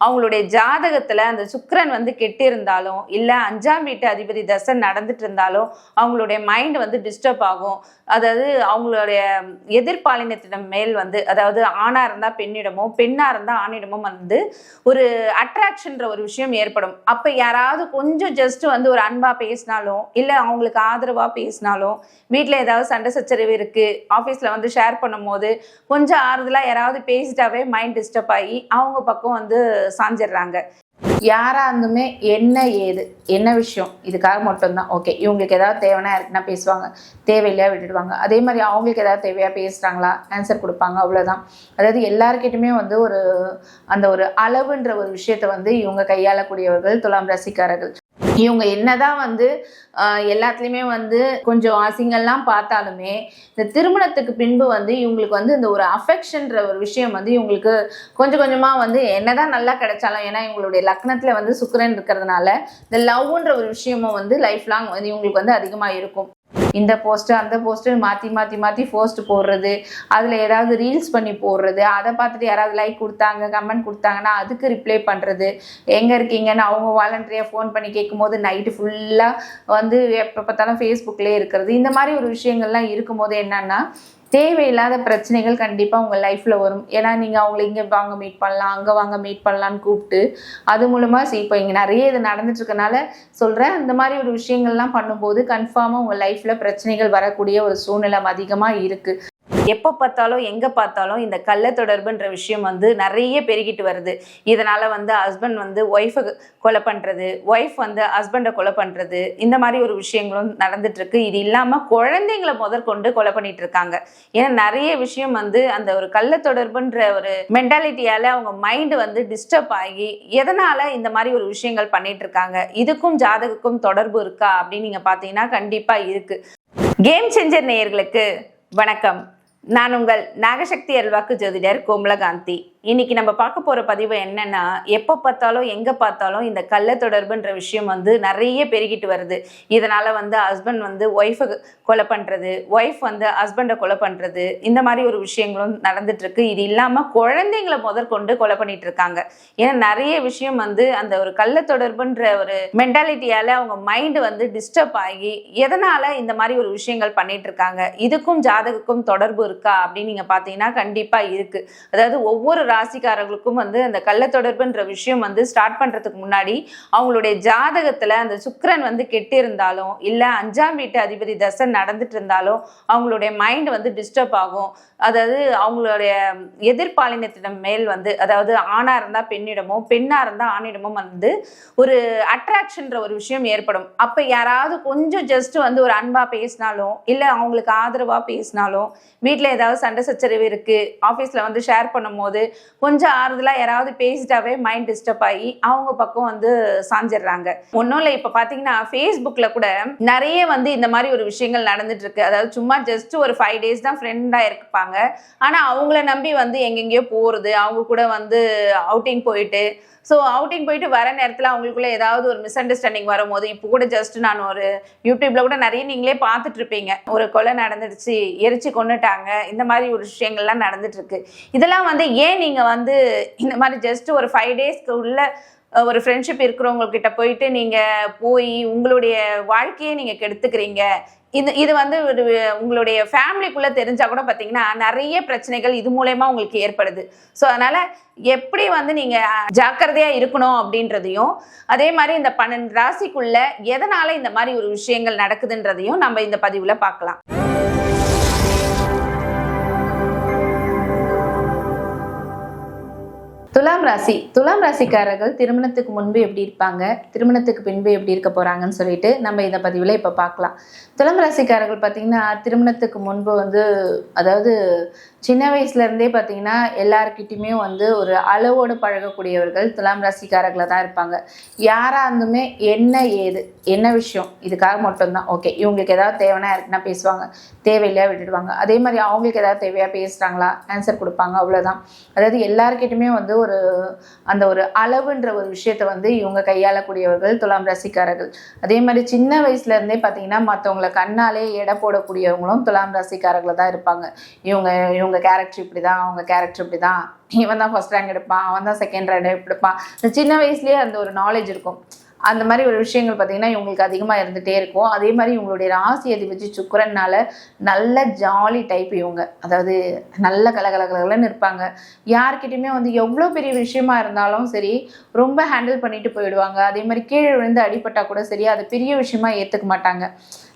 அவங்களுடைய ஜாதகத்துல அந்த சுக்கரன் வந்து கெட்டிருந்தாலும் இல்ல அஞ்சாம் வீட்டு அதிபதி தசை நடந்துட்டு இருந்தாலும் அவங்களுடைய மைண்ட் வந்து டிஸ்டர்ப் ஆகும். அதாவது அவங்களுடைய எதிர்பாலினத்திடம் மேல் வந்து அதாவது ஆணா இருந்தா பெண்ணிடமோ பெண்ணா இருந்தா ஆணிடமும் வந்து ஒரு அட்ராக்ஷன்ற ஒரு விஷயம் ஏற்படும். அப்ப யாராவது கொஞ்சம் ஜஸ்ட் வந்து ஒரு அன்பா பேசினாலும் இல்ல அவங்களுக்கு ஆதரவா பேசினாலும் வீட்டுல ஏதாவது சண்டை சச்சரவு இருக்கு ஆபீஸ்ல வந்து ஷேர் பண்ணும்போது கொஞ்சம் ஆறுதலா யாராவது பேசிட்டாவே மைண்ட் டிஸ்டர்ப் ஆகி அவங்க பக்கம் வந்து சாஞ்சிடுறாங்க. யாராக இருந்துமே என்ன ஏது என்ன விஷயம் இதுக்காக மட்டும்தான். ஓகே இவங்களுக்கு ஏதாவது தேவைன்னா இருக்குன்னா பேசுவாங்க. தேவையில்லையா விட்டுடுவாங்க. அதே மாதிரி அவங்களுக்கு ஏதாவது தேவையாக பேசுகிறாங்களா ஆன்சர் கொடுப்பாங்க அவ்வளோதான் அதாவது எல்லாருக்கிட்டுமே வந்து ஒரு அந்த ஒரு அளவுன்ற ஒரு விஷயத்த வந்து இவங்க கையாளக்கூடியவர்கள் துலாம் ராசிக்காரர்கள். இவங்க என்னதான் வந்து எல்லாத்துலேயுமே வந்து கொஞ்சம் அசிங்கம்லாம் பார்த்தாலுமே இந்த திருமணத்துக்கு பின்பு வந்து இவங்களுக்கு வந்து இந்த ஒரு அஃபெக்ஷன்ற ஒரு விஷயம் வந்து இவங்களுக்கு கொஞ்சம் கொஞ்சமாக வந்து என்னதான் நல்லா கிடைச்சாலும் ஏன்னா இவங்களுடைய லக்னத்தில் வந்து சுக்கரன் இருக்கிறதுனால இந்த லவ்ன்ற ஒரு விஷயமும் வந்து லைஃப் லாங் வந்து இவங்களுக்கு வந்து அதிகமாக இருக்கும். இந்த போஸ்ட்டு அந்த போஸ்ட்டு மாற்றி மாற்றி மாற்றி போஸ்ட் போடுறது. அதில் ஏதாவது ரீல்ஸ் பண்ணி போடுறது. அதை பார்த்துட்டு யாராவது லைக் கொடுத்தாங்க கமெண்ட் கொடுத்தாங்கன்னா அதுக்கு ரிப்ளை பண்ணுறது எங்கே இருக்கீங்கன்னு அவங்க வாலண்டரியாக ஃபோன் பண்ணி கேட்கும்போது நைட்டு ஃபுல்லாக வந்து எப்போ பார்த்தாலும் ஃபேஸ்புக்லேயே இருக்கிறது. இந்த மாதிரி ஒரு விஷயங்கள்லாம் இருக்கும்போது என்னன்னா தேவையில்லாத பிரச்சனைகள் கண்டிப்பாக உங்கள் லைஃப்பில் வரும். ஏன்னா நீங்கள் அவங்கள இங்கே வாங்க மீட் பண்ணலாம் அங்கே வாங்க மீட் பண்ணலான்னு கூப்பிட்டு அது மூலமாக இப்போ இங்கே நிறைய இது நடந்துட்டுருக்கனால சொல்கிறேன் இந்த மாதிரி ஒரு விஷயங்கள்லாம் பண்ணும்போது கன்ஃபார்மாக உங்கள் லைஃப்பில் பிரச்சனைகள் வரக்கூடிய ஒரு சூழ்நிலை அதிகமாக இருக்குது எப்போ பார்த்தாலும் எங்கே பார்த்தாலும் இந்த கள்ள தொடர்புன்ற விஷயம் வந்து நிறைய பெருகிட்டு வருது. இதனால் வந்து ஹஸ்பண்ட் வந்து ஒய்ஃபை கொலை பண்ணுறது ஒய்ஃப் வந்து ஹஸ்பண்டை கொலை பண்ணுறது இந்த மாதிரி ஒரு விஷயங்களும் நடந்துட்டுருக்கு இது இல்லாமல் குழந்தைங்களை முதற்கொண்டு கொலை பண்ணிட்டு இருக்காங்க. ஏன்னா நிறைய விஷயம் வந்து அந்த ஒரு கள்ள தொடர்புன்ற ஒரு மென்டாலிட்டியால் அவங்க மைண்டு வந்து டிஸ்டர்ப் ஆகி எதனால் இந்த மாதிரி ஒரு விஷயங்கள் பண்ணிட்டு இருக்காங்க? இதுக்கும் ஜாதகக்கும் தொடர்பு இருக்கா? அப்படின்னு நீங்கள் பார்த்தீங்கன்னா கண்டிப்பாக இருக்குது கேம் சேஞ்சர் நேயர்களுக்கு வணக்கம். நான் உங்கள் நாகசக்தி அல்வாக்கு ஜோதிடர் கோமலகாந்தி. இன்னைக்கு நம்ம பார்க்க போற பதிவு என்னன்னா எப்போ பார்த்தாலும் எங்க பார்த்தாலும் இந்த கள்ள தொடர்புன்ற விஷயம் வந்து நிறைய பெருகிட்டு வருது. இதனால வந்து ஹஸ்பண்ட் வந்து ஒய்ஃபை கொலை பண்றது ஒய்ஃப் வந்து ஹஸ்பண்டை கொலை பண்றது இந்த மாதிரி ஒரு விஷயங்களும் நடந்துட்டு இருக்கு. இது இல்லாம குழந்தைங்களை முதற்கொண்டு கொலை பண்ணிட்டு இருக்காங்க. ஏன்னா நிறைய விஷயம் வந்து அந்த ஒரு கள்ள தொடர்புன்ற ஒரு மென்டாலிட்டியால அவங்க மைண்டு வந்து டிஸ்டர்ப் ஆகி எதனால இந்த மாதிரி ஒரு விஷயங்கள் பண்ணிட்டு இருக்காங்க? இதுக்கும் ஜாதகக்கும் தொடர்பு இருக்கா? அப்படின்னு நீங்க பாத்தீங்கன்னா கண்டிப்பா இருக்கு. அதாவது ஒவ்வொரு ராசிக்காரர்களுக்கும் வந்து அந்த கள்ள தொடர்புன்ற விஷயம் வந்து ஸ்டார்ட் பண்ணுறதுக்கு முன்னாடி அவங்களுடைய ஜாதகத்தில் அந்த சுக்கரன் வந்து கெட்டிருந்தாலும் இல்லை அஞ்சாம் வீட்டு அதிபதி தசை நடந்துட்டு இருந்தாலும் அவங்களுடைய மைண்ட் வந்து டிஸ்டர்ப் ஆகும். அதாவது அவங்களுடைய எதிர்பாலினத்திடம் மேல் வந்து அதாவது ஆணாக இருந்தால் பெண்ணிடமோ பெண்ணாக இருந்தால் ஆணிடமோ வந்து ஒரு அட்ராக்ஷன்ற ஒரு விஷயம் ஏற்படும். அப்போ யாராவது கொஞ்சம் ஜஸ்ட் வந்து ஒரு அன்பாக பேசினாலும் இல்லை அவங்களுக்கு ஆதரவாக பேசினாலும் வீட்டில் ஏதாவது சண்டை சச்சரவு இருக்குது ஆஃபீஸில் வந்து ஷேர் பண்ணும்போது கொஞ்சம் ஆறுதலாக யாராவது பேசிட்டாவே மைண்ட் டிஸ்டர்ப் ஆகி அவங்க பக்கம் வந்து சாஞ்சிடுறாங்க. ஒன்றும் இல்லை இப்போ பார்த்தீங்கன்னா ஃபேஸ்புக்கில் கூட நிறைய வந்து இந்த மாதிரி ஒரு விஷயங்கள் நடந்துட்டு இருக்கு. அதாவது சும்மா ஜஸ்ட் ஒரு ஃபைவ் டேஸ் தான் ஃப்ரெண்டாக இருப்பாங்க. ஆனால் அவங்கள நம்பி வந்து எங்கெங்கேயோ போகிறது அவங்க கூட வந்து அவுட்டிங் போயிட்டு ஸோ அவுட்டிங் போயிட்டு வர நேரத்தில் அவங்களுக்குள்ள ஏதாவது ஒரு மிஸ் அண்டர்ஸ்டாண்டிங் வரும்போது இப்போ கூட ஜஸ்ட் நான் ஒரு யூடியூப்ல கூட நிறைய நீங்களே பார்த்துட்டு இருப்பீங்க. ஒரு கொலை நடந்துடுச்சு எரிச்சு கொண்டுட்டாங்க இந்த மாதிரி ஒரு விஷயங்கள்லாம் நடந்துட்டு இருக்கு இதெல்லாம் வந்து ஏன் நீங்க வந்து இந்த மாதிரி ஜஸ்ட் ஒரு ஃபைவ் டேஸ்க்கு உள்ள ஒரு ஃப்ரெண்ட்ஷிப் இருக்கிறவங்க கிட்ட போயிட்டு நீங்க போய் உங்களுடைய வாழ்க்கையை நீங்க கெடுத்துக்கிறீங்க? இது இது வந்து ஒரு உங்களுடைய ஃபேமிலிக்குள்ள தெரிஞ்சா கூட பார்த்தீங்கன்னா நிறைய பிரச்சனைகள் இது மூலயமா உங்களுக்கு ஏற்படுது. ஸோ அதனால எப்படி வந்து நீங்க ஜாக்கிரதையா இருக்கணும் அப்படின்றதையும் அதே மாதிரி இந்த பன்னெண்டு ராசிக்குள்ள எதனால இந்த மாதிரி ஒரு விஷயங்கள் நடக்குதுன்றதையும் நம்ம இந்த பதிவுல பார்க்கலாம். துலாம் ராசி. துலாம் ராசிக்காரர்கள் திருமணத்துக்கு முன்பு எப்படி இருப்பாங்க? திருமணத்துக்கு பின்பு எப்படி இருக்க போறாங்கன்னு சொல்லிட்டு நம்ம இந்த பதிவில் இப்போ பார்க்கலாம். துலாம் ராசிக்காரர்கள் பார்த்தீங்கன்னா திருமணத்துக்கு முன்பு வந்து அதாவது சின்ன வயசுலேருந்தே பார்த்தீங்கன்னா எல்லாருக்கிட்டையுமே வந்து ஒரு அளவோடு பழகக்கூடியவர்கள் துலாம் ராசிக்காரர்களாக தான் இருப்பாங்க. யாராக இருந்துமே என்ன ஏது என்ன விஷயம் இதுக்காக மட்டும்தான். ஓகே இவங்களுக்கு ஏதாவது தேவைன்னா இருக்குன்னா பேசுவாங்க. தேவையில்லையா விட்டுடுவாங்க. அதே மாதிரி அவங்களுக்கு ஏதாவது தேவையாக பேசுகிறாங்களா ஆன்சர் கொடுப்பாங்க அவ்வளோதான் அதாவது எல்லாருக்கிட்டையுமே வந்து ஒரு அந்த ஒரு அளவுன்ற ஒரு விஷயத்த வந்து இவங்க கையாளக்கூடியவர்கள் துலாம் ராசிக்காரர்கள். அதே மாதிரி சின்ன வயசுலேருந்தே பார்த்தீங்கன்னா மற்றவங்களை கண்ணாலே எடை போடக்கூடியவங்களும் துலாம் ராசிக்காரர்களாக தான் இருப்பாங்க. இவங்க இவங்க கேரக்டர் இப்படி தான் அவங்க கேரக்டர் இப்படி தான் இவன் தான் ஃபர்ஸ்ட் ரேங்க் எடுப்பான் அவன் தான் செகண்ட் ரேங்க் எடுப்பான். இந்த சின்ன வயசுலேயே அந்த ஒரு நாலேஜ் இருக்கும். அந்த மாதிரி ஒரு விஷயங்கள் பார்த்தீங்கன்னா இவங்களுக்கு அதிகமாக இருந்துகிட்டே இருக்கும். அதே மாதிரி இவங்களுடைய ராசி அதிபதி சுக்கரன்னால நல்ல ஜாலி டைப் இவங்க. அதாவது நல்ல கலகலகலன்னு இருப்பாங்க. யார்கிட்டையுமே வந்து எவ்வளோ பெரிய விஷயமா இருந்தாலும் சரி ரொம்ப ஹேண்டில் பண்ணிட்டு போயிடுவாங்க. அதே மாதிரி கீழே விழுந்து அடிபட்டா கூட சரி அது பெரிய விஷயமா ஏற்றுக்க மாட்டாங்க.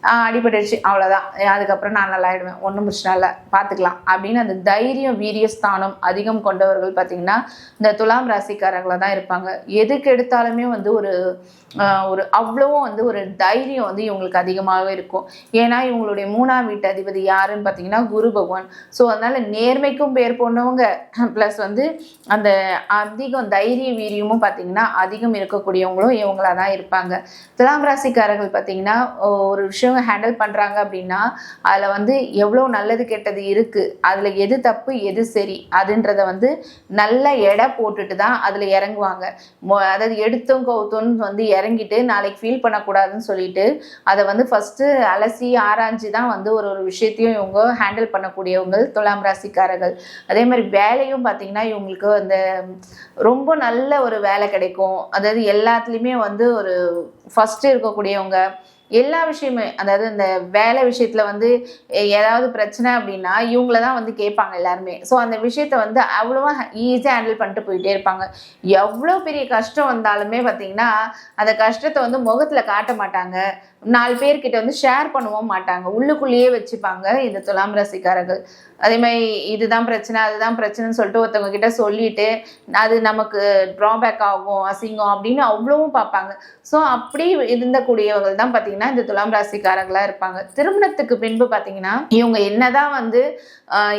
ஆஹ் அடிபட்டுருச்சு அவ்வளோதான் அதுக்கப்புறம் நான் நல்லா ஆயிடுவேன். ஒன்றும் பிரச்சனை இல்லை. பார்த்துக்கலாம் அப்படின்னு அந்த தைரியம் வீரியஸ்தானம் அதிகம் கொண்டவர்கள் பார்த்தீங்கன்னா இந்த துலாம் ராசிக்காரங்களாக தான் இருப்பாங்க. எதுக்கு எடுத்தாலுமே வந்து ஒரு ஒரு அவ்வளவும் வந்து ஒரு தைரியம் வந்து இவங்களுக்கு அதிகமாகவே இருக்கும். ஏன்னா இவங்களுடைய மூணாம் வீட்டு அதிபதி யாருன்னு பார்த்தீங்கன்னா குரு பகவான். ஸோ அதனால நேர்மைக்கும் பேர் போனவங்க ப்ளஸ் வந்து அந்த அதிகம் தைரிய வீரியமும் பார்த்தீங்கன்னா அதிகம் இருக்கக்கூடியவங்களும் இவங்களா தான் இருப்பாங்க. துலாம் ராசிக்காரர்கள் பார்த்தீங்கன்னா ஒரு விஷயம் ஹேண்டில் பண்ணுறாங்க அப்படின்னா அதில் வந்து எவ்வளோ நல்லது கெட்டது இருக்குது அதில் எது தப்பு எது சரி அதுன்றத வந்து நல்ல எடை போட்டுட்டு தான் அதில் இறங்குவாங்க. மொ- அதாவது எடுத்தும் கவுத்தோன்னு வந்து இறங்கிட்டு நாளைக்கு ஃபீல் பண்ணக்கூடாதுன்னு சொல்லிட்டு அதை வந்து ஃபஸ்ட்டு அலசி ஆராய்ஞ்சு தான் வந்து ஒரு ஒரு விஷயத்தையும் இவங்க ஹேண்டில் பண்ணக்கூடியவங்க துலாம் ராசிக்காரர்கள். அதே மாதிரி வேலையும் பார்த்தீங்கன்னா இவங்களுக்கு அந்த ரொம்ப நல்ல ஒரு வேலை கிடைக்கும். அதாவது எல்லாத்துலேயுமே வந்து ஒரு ஃபஸ்ட்டு இருக்கக்கூடியவங்க எல்லா விஷயமே அதாவது இந்த வேலை விஷயத்துல வந்து ஏதாவது பிரச்சனை அப்படின்னா இவங்கள தான் வந்து கேட்பாங்க எல்லாருமே. ஸோ அந்த விஷயத்த வந்து அவ்வளோவா ஈஸியாக ஹேண்டில் பண்ணிட்டு போயிட்டே இருப்பாங்க. எவ்வளோ பெரிய கஷ்டம் வந்தாலுமே பார்த்தீங்கன்னா அந்த கஷ்டத்தை வந்து முகத்தில் காட்ட மாட்டாங்க. நாலு பேர்கிட்ட வந்து ஷேர் பண்ணவும் மாட்டாங்க. உள்ளுக்குள்ளேயே வச்சுப்பாங்க இந்த துலாம் ராசிக்காரர்கள். அதே மாதிரி இதுதான் பிரச்சனை அதுதான் பிரச்சனைன்னு சொல்லிட்டு ஒருத்தவங்க கிட்ட சொல்லிட்டு அது நமக்கு ட்ராபேக் ஆகும் அசிங்கம் அப்படின்னு அவ்வளவும் பார்ப்பாங்க. ஸோ அப்படி இருந்தக்கூடியவர்கள் தான் பார்த்தீங்கன்னா இந்த துலாம் ராசிக்காரங்களாக இருப்பாங்க. திருமணத்துக்கு பின்பு பார்த்தீங்கன்னா இவங்க என்னதான் வந்து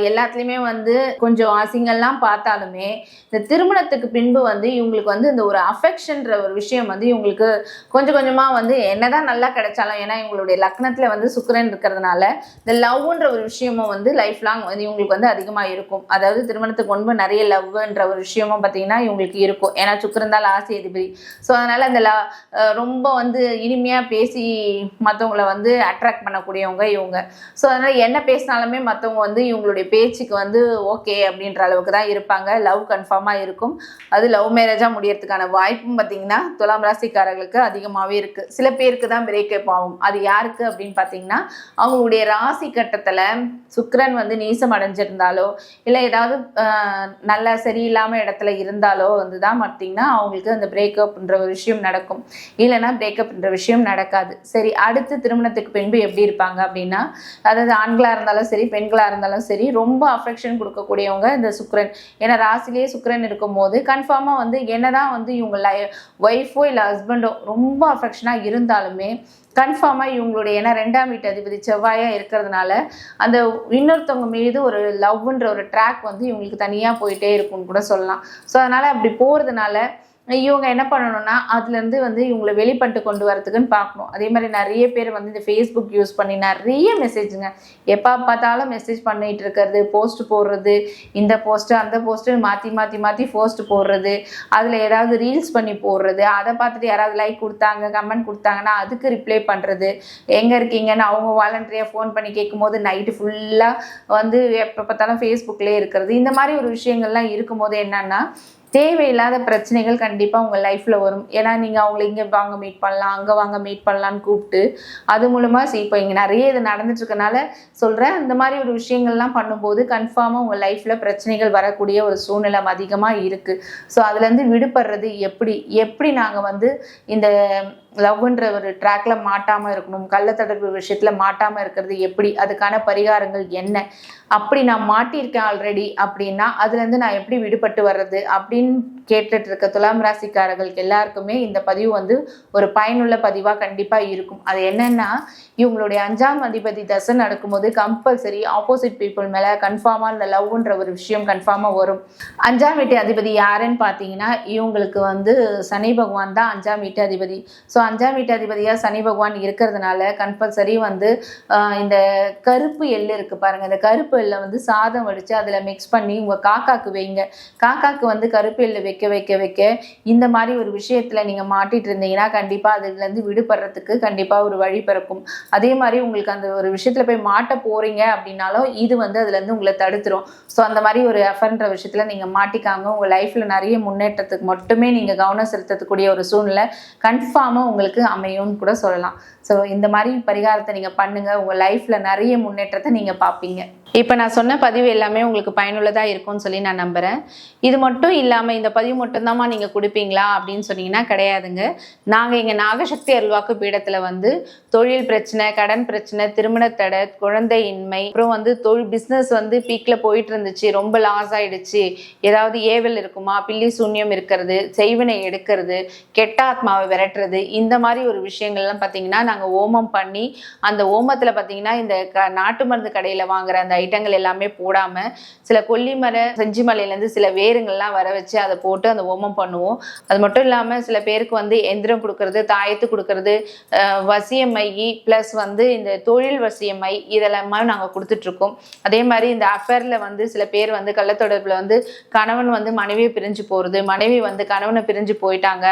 எல்லாத்துலேயுமே வந்து கொஞ்சம் அசிங்கம்லாம் பார்த்தாலுமே இந்த திருமணத்துக்கு பின்பு வந்து இவங்களுக்கு வந்து இந்த ஒரு அஃபெக்ஷன்ற ஒரு விஷயம் வந்து இவங்களுக்கு கொஞ்சம் கொஞ்சமாக வந்து என்னதான் நல்லா கிடைச்சாலும் ஏன்னா இவங்களுடைய லக்னத்தில் வந்து சுக்கரன் இருக்கிறதுனால இந்த லவ்ன்ற ஒரு விஷயமும் வந்து லைஃப் லாங் வந்து இவங்களுக்கு வந்து அதிகமாக இருக்கும். அதாவது திருமணத்துக்கு முன்பு நிறைய லவ்ன்ற ஒரு விஷயமும் பார்த்தீங்கன்னா இவங்களுக்கு இருக்கும். ஏன்னா சுக்கிரன் ஆசை அதிபதி. ஸோ அதனால் அந்த ல- ரொம்ப வந்து இனிமையாக பேசி மற்றவங்கள வந்து அட்ராக்ட் பண்ணக்கூடியவங்க இவங்க. ஸோ அதனால் என்ன பேசினாலுமே மற்றவங்க வந்து இவங்களுடைய பேச்சுக்கு வந்து ஓகே அப்படின்ற அளவுக்கு தான் இருப்பாங்க. லவ் கன்ஃபார்மாக இருக்கும். அது லவ் மேரேஜாக முடியறதுக்கான வாய்ப்பும் பார்த்தீங்கன்னா துலாம் ராசிக்காரர்களுக்கு அதிகமாகவே இருக்குது சில பேருக்கு தான் பிரேக்கப் ஆகும். அது யாருக்கு அப்படின்னு பார்த்தீங்கன்னா அவங்களுடைய ராசி கட்டத்தில் சுக்கரன் வந்து நீசம் அடைஞ்சிருந்தாலோ இல்லை ஏதாவது நல்ல சரியில்லாமல் இடத்துல இருந்தாலோ வந்து தான் பார்த்தீங்கன்னா அவங்களுக்கு அந்த பிரேக்கப்ன்ற ஒரு விஷயம் நடக்கும். இல்லைன்னா பிரேக்கப்ன்ற விஷயம் நடக்காது. சரி அடுத்து திருமணத்துக்கு பின்பு எப்படி இருப்பாங்க அப்படின்னா அதாவது ஆண்களாக இருந்தாலும் சரி பெண்களாக இருந்தாலும் சரி ரொம்ப அஃபெக்ஷன் கொடுக்கக்கூடியவங்க இந்த சுக்ரன் ஏன்னா ராசிலேயே சுக்ரன் இருக்கும்போது கன்ஃபார்மாக வந்து என்னதான் வந்து இவங்க லை ஒய்ஃபோ இல்லை ஹஸ்பண்டோ ரொம்ப அஃபெக்ஷனாக இருந்தாலுமே கன்ஃபார்மாக இவங்களுடைய ஏன்னா ரெண்டாம் வீட்டு அதிபதி செவ்வாயாக இருக்கிறதுனால அந்த இன்னொருத்தவங்க மீது ஒரு லவ்ன்ற ஒரு ட்ராக் வந்து இவங்களுக்கு தனியாக போயிட்டே இருக்கும்னு கூட சொல்லலாம். ஸோ அதனால் அப்படி போகிறதுனால இவங்க என்ன பண்ணணும்னா அதுலேருந்து வந்து இவங்களை வெளிப்பட்டு கொண்டு வரதுக்குன்னு பார்க்கணும். அதே மாதிரி நிறைய பேர் வந்து இந்த ஃபேஸ்புக் யூஸ் பண்ணி நிறைய மெசேஜுங்க எப்போ பார்த்தாலும் மெசேஜ் பண்ணிட்டு இருக்கிறது போஸ்ட் போடுறது இந்த போஸ்ட்டு அந்த போஸ்ட்டு மாற்றி மாற்றி மாற்றி போஸ்ட் போடுறது அதில் ஏதாவது ரீல்ஸ் பண்ணி போடுறது அதை பார்த்துட்டு யாராவது லைக் கொடுத்தாங்க கமெண்ட் கொடுத்தாங்கன்னா அதுக்கு ரிப்ளை பண்ணுறது எங்கே இருக்கீங்கன்னு அவங்க வாலண்டரியாக ஃபோன் பண்ணி கேட்கும்போது நைட்டு ஃபுல்லாக வந்து எப்போ பார்த்தாலும் ஃபேஸ்புக்லேயே இருக்கிறது. இந்த மாதிரி ஒரு விஷயங்கள்லாம் இருக்கும்போது என்னென்னா தேவையில்லாத பிரச்சனைகள் கண்டிப்பாக உங்கள் லைஃப்பில் வரும். ஏன்னா நீங்கள் அவங்கள இங்கே வாங்க மீட் பண்ணலாம் அங்கே வாங்க மீட் பண்ணலான்னு கூப்பிட்டு அது மூலமாக இப்போ இங்கே நிறைய இது நடந்துட்டுருக்கனால சொல்கிறேன் இந்த மாதிரி ஒரு விஷயங்கள்லாம் பண்ணும்போது கன்ஃபார்மாக உங்கள் லைஃப்பில் பிரச்சனைகள் வரக்கூடிய ஒரு சூழ்நிலை அதிகமாக இருக்குது ஸோ அதுலேருந்து விடுபடுறது எப்படி? எப்படி நாங்கள் வந்து இந்த லவ்ன்ற ஒரு ட்ராக்ல மாட்டாமல் இருக்கணும்? கள்ளத்தொடர்பு விஷயத்தில் மாட்டாமல் இருக்கிறது எப்படி? அதுக்கான பரிகாரங்கள் என்ன? அப்படி நான் மாட்டியிருக்கேன் ஆல்ரெடி அப்படின்னா அதுலேருந்து நான் எப்படி விடுபட்டு வர்றது? அப்படின்னு in கேட்டுட்டு இருக்க துலாம் ராசிக்காரர்களுக்கு எல்லாருக்குமே இந்த பதிவு வந்து ஒரு பயனுள்ள பதிவாக கண்டிப்பாக இருக்கும். அது என்னன்னா இவங்களுடைய அஞ்சாம் அதிபதி தசை நடக்கும்போது கம்பல்சரி ஆப்போசிட் பீப்புள் மேலே கன்ஃபார்மாக இந்த லவ்ன்ற ஒரு விஷயம் கன்ஃபார்மாக வரும். அஞ்சாம் வீட்டு அதிபதி யாருன்னு பார்த்தீங்கன்னா இவங்களுக்கு வந்து சனி பகவான் தான் அஞ்சாம் வீட்டு அதிபதி. ஸோ அஞ்சாம் வீட்டு அதிபதியாக சனி பகவான் இருக்கிறதுனால கம்பல்சரி வந்து இந்த கருப்பு எள்ளு இருக்குது பாருங்கள் இந்த கருப்பு எள்ளை வந்து சாதம் வடித்து அதில் மிக்ஸ் பண்ணி உங்கள் காக்காக்கு வைங்க. காக்காக்கு வந்து கருப்பு எள்ளு வைக்க வைக்க வைக்க இந்த மாதிரி ஒரு விஷயத்துல நீங்க மாட்டிட்டு இருந்தீங்கன்னா கண்டிப்பா அதுலேருந்து விடுபடுறதுக்கு கண்டிப்பா ஒரு வழி பிறக்கும். அதே மாதிரி உங்களுக்கு அந்த ஒரு விஷயத்துல போய் மாட்ட போறீங்க அப்படின்னாலும் இது வந்து அதுல இருந்து உங்களை தடுத்துரும். ஸோ அந்த மாதிரி ஒரு எஃபர்ன்ற விஷயத்துல நீங்க மாட்டிக்காங்க. உங்க லைஃப்ல நிறைய முன்னேற்றத்துக்கு மட்டுமே நீங்க கவனம் செலுத்தக்கூடிய ஒரு சூழ்நிலை கன்ஃபார்மாக உங்களுக்கு அமையும்னு கூட சொல்லலாம். ஸோ இந்த மாதிரி பரிகாரத்தை நீங்கள் பண்ணுங்கள் உங்கள் லைஃப்பில் நிறைய முன்னேற்றத்தை நீங்கள் பார்ப்பீங்க. இப்போ நான் சொன்ன பதிவு எல்லாமே உங்களுக்கு பயனுள்ளதாக இருக்கும்னு சொல்லி நான் நம்புகிறேன் இது மட்டும் இல்லாமல் இந்த பதிவு மட்டும்தாம்மா நீங்கள் கொடுப்பீங்களா அப்படின்னு சொன்னீங்கன்னா கிடையாதுங்க. நாங்கள் எங்கள் நாகசக்தி அருள்வாக்கு பீடத்தில் வந்து தொழில் பிரச்சனை கடன் பிரச்சனை திருமணத்தடை குழந்தையின்மை அப்புறம் வந்து தொழில் பிஸ்னஸ் வந்து பீக்கில் போயிட்டு இருந்துச்சு ரொம்ப லாஸ் ஆகிடுச்சு ஏதாவது ஏவல் இருக்குமா பில்லி சூன்யம் இருக்கிறது செய்வினை எடுக்கிறது கெட்ட ஆத்மாவை விரட்டுறது இந்த மாதிரி ஒரு விஷயங்கள்லாம் பார்த்தீங்கன்னா நாங்கள் ஓமம் பண்ணி அந்த ஓமத்தில் பார்த்தீங்கன்னா இந்த க நாட்டு மருந்து கடையில் வாங்குற அந்த ஐட்டங்கள் எல்லாமே போடாமல் சில கொல்லிமலை செஞ்சிமலையிலேருந்து சில வேருங்கள்லாம் வர வச்சு அதை போட்டு அந்த ஓமம் பண்ணுவோம். அது மட்டும் இல்லாமல் சில பேருக்கு வந்து எந்திரம் கொடுக்கறது தாயத்து கொடுக்கறது வசியமை ப்ளஸ் வந்து இந்த தொழில் வசியமை இதெல்லாமே நாங்கள் கொடுத்துட்ருக்கோம். அதே மாதிரி இந்த அஃபேரில் வந்து சில பேர் வந்து கள்ளத்தொடர்பில் வந்து கணவன் வந்து மனைவியை பிரிஞ்சு போகிறது மனைவி வந்து கணவனை பிரிஞ்சு போயிட்டாங்க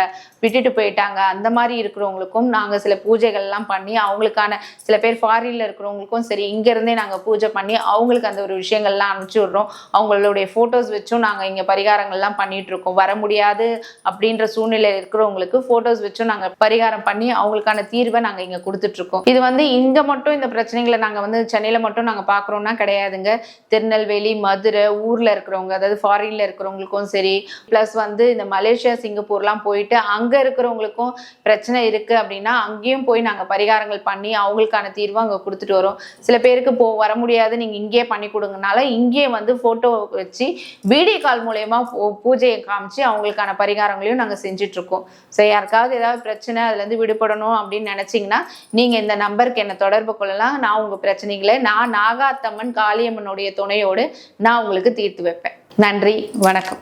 விட்டுட்டு போயிட்டாங்க அந்த மாதிரி இருக்கிறவங்களுக்கும் நாங்கள் சில பூஜைகள்லாம் பண்ணி அவங்களுக்கான சில பேர் ஃபாரினில் இருக்கிறவங்களுக்கும் சரி இங்கேருந்தே நாங்கள் பூஜை பண்ணி அவங்களுக்கு அந்த ஒரு விஷயங்கள்லாம் அனுப்பிச்சி விட்றோம். அவங்களுடைய ஃபோட்டோஸ் வச்சும் நாங்கள் இங்கே பரிகாரங்கள்லாம் பண்ணிகிட்ருக்கோம் வர முடியாது அப்படின்ற சூழ்நிலை இருக்கிறவங்களுக்கு ஃபோட்டோஸ் வச்சும் நாங்கள் பரிகாரம் பண்ணி அவங்களுக்கான தீர்வை நாங்கள் இங்கே கொடுத்துட்ருக்கோம். இது வந்து இங்கே மட்டும் இந்த பிரச்சனைகளை நாங்கள் வந்து சென்னையில் மட்டும் நாங்கள் பார்க்குறோன்னா கிடையாதுங்க. திருநெல்வேலி மதுரை ஊரில் இருக்கிறவங்க அதாவது ஃபாரின்ல இருக்கிறவங்களுக்கும் சரி ப்ளஸ் வந்து இந்த மலேசியா சிங்கப்பூர்லாம் போயிட்டு அங்கே இருக்கிறவங்களுக்கும் பிரச்சனை இருக்குது அப்படின்னா அங்கேயும் போய் நாங்கள் பரிகாரங்கள் பண்ணி அவங்களுக்கான தீர்வை அங்கே கொடுத்துட்டு வரோம். சில பேருக்கு போ வர முடியாது நீங்கள் இங்கேயே பண்ணி கொடுங்கனால இங்கேயே வந்து ஃபோட்டோ வச்சு வீடியோ கால் மூலயமா பூஜையை காமிச்சு அவங்களுக்கான பரிகாரங்களையும் நாங்கள் செஞ்சிட்ருக்கோம். ஸோ யாருக்காவது ஏதாவது பிரச்சனை அதுலேருந்து விடுபடணும் அப்படின்னு நினச்சிங்கன்னா நீங்கள் இந்த நம்பருக்கு என்னை தொடர்பு கொள்ளலாம். நான் உங்கள் பிரச்சனைகளை நான் நாகாத்தம்மன் காளியம்மனுடைய துணையோடு நான் உங்களுக்கு தீர்த்து வைப்பேன். நன்றி வணக்கம்.